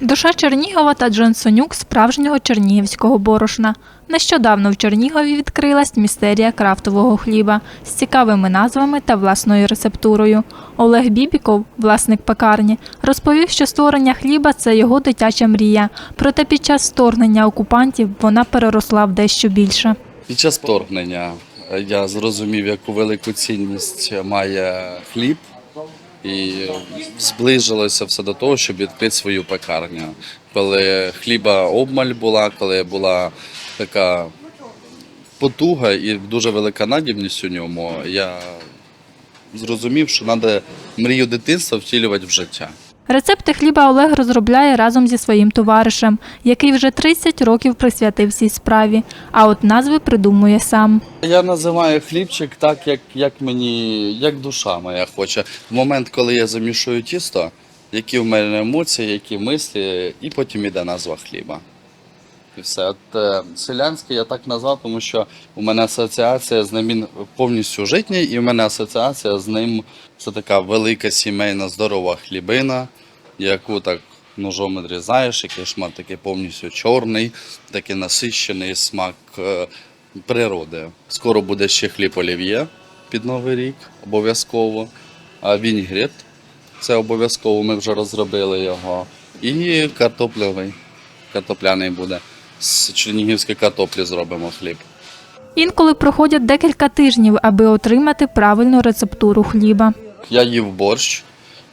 Душа Чернігова та Джонсонюк справжнього чернігівського борошна. Нещодавно в Чернігові відкрилась містерія крафтового хліба з цікавими назвами та власною рецептурою. Олег Бібіков, власник пекарні, розповів, що створення хліба це його дитяча мрія. Проте під час вторгнення окупантів вона переросла в дещо більше. Під час вторгнення я зрозумів, яку велику цінність має хліб, і зближилося все до того, щоб відкрити свою пекарню. Коли хліба обмаль була, коли була така потуга і дуже велика надібність у ньому, я зрозумів, що треба мрію дитинства втілювати в життя. Рецепти хліба Олег розробляє разом зі своїм товаришем, який вже 30 років присвятив цій справі, а от назви придумує сам. Я називаю хлібчик так, як, як мені, як душа моя хоче. В момент, коли я замішую тісто, які в мене емоції, які мислі, і потім іде назва хліба. І все. От е, селянський я так назвав, тому що у мене асоціація з ним він повністю житній, і в мене асоціація з ним це така велика сімейна здорова хлібина, яку так ножом відрізаєш, який шмат такий повністю чорний, такий насищений смак е, природи. Скоро буде ще хліб олів'є під Новий рік, обов'язково. А вінігрет це обов'язково, ми вже розробили його. І картоплевий, картопляний буде. З чернігівської картоплі зробимо хліб. Інколи проходять декілька тижнів, аби отримати правильну рецептуру хліба. Я їв борщ.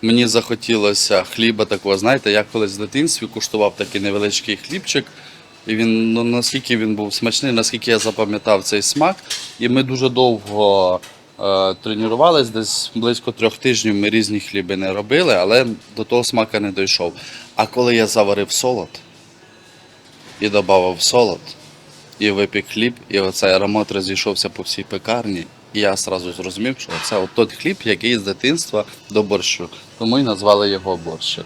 Мені захотілося хліба такого. Знаєте, я колись в дитинстві куштував такий невеличкий хлібчик. І він ну наскільки він був смачний, наскільки я запам'ятав цей смак. І ми дуже довго е, тренувалися, десь близько трьох тижнів ми різні хліби не робили, але до того смака не дійшов. А коли я заварив солод і додав солод, і випік хліб, і оцей аромат розійшовся по всій пекарні. І я одразу зрозумів, що це от той хліб, який з дитинства до борщу. Тому і назвали його борщик.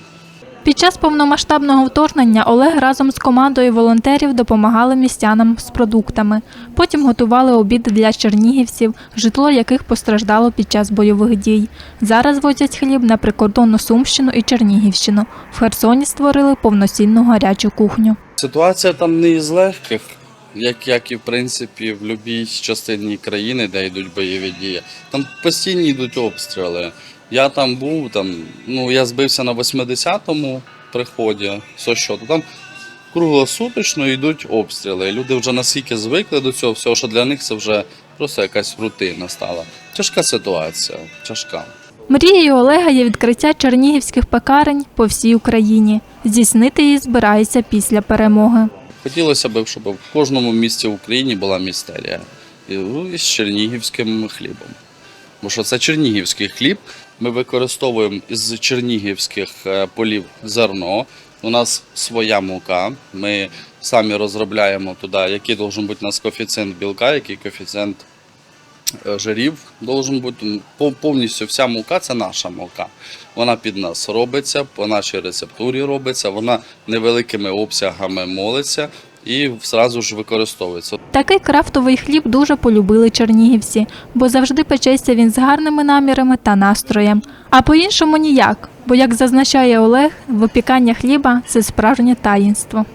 Під час повномасштабного вторгнення Олег разом з командою волонтерів допомагали містянам з продуктами. Потім готували обід для чернігівців, житло яких постраждало під час бойових дій. Зараз возять хліб на прикордонну Сумщину і Чернігівщину. В Херсоні створили повноцінну гарячу кухню. Ситуація там не із легких, як, як і в принципі в будь-якій частині країни, де йдуть бойові дії. Там постійно йдуть обстріли. Я там був, там, ну я збився на 80-му приході, все що, то там круглосуточно йдуть обстріли. Люди вже настільки звикли до цього всього, що для них це вже просто якась рутина стала. Тяжка ситуація, тяжка. Мрією Олега є відкриття чернігівських пекарень по всій Україні. Здійснити її збирається після перемоги. Хотілося б, щоб в кожному місті в Україні була містерія І, і з чернігівським хлібом. Бо що це чернігівський хліб. Ми використовуємо із чернігівських е, полів зерно. У нас своя мука. Ми самі розробляємо туди, який должен бути у нас коефіцієнт білка, який коефіцієнт е, жирів должен бути. Повністю вся мука це наша мука. Вона під нас робиться, по нашій рецептурі робиться, вона невеликими обсягами молиться і одразу ж використовується. Такий крафтовий хліб дуже полюбили чернігівці, бо завжди печеться він з гарними намірами та настроєм. А по-іншому ніяк, бо, як зазначає Олег, випікання хліба це справжнє таїнство.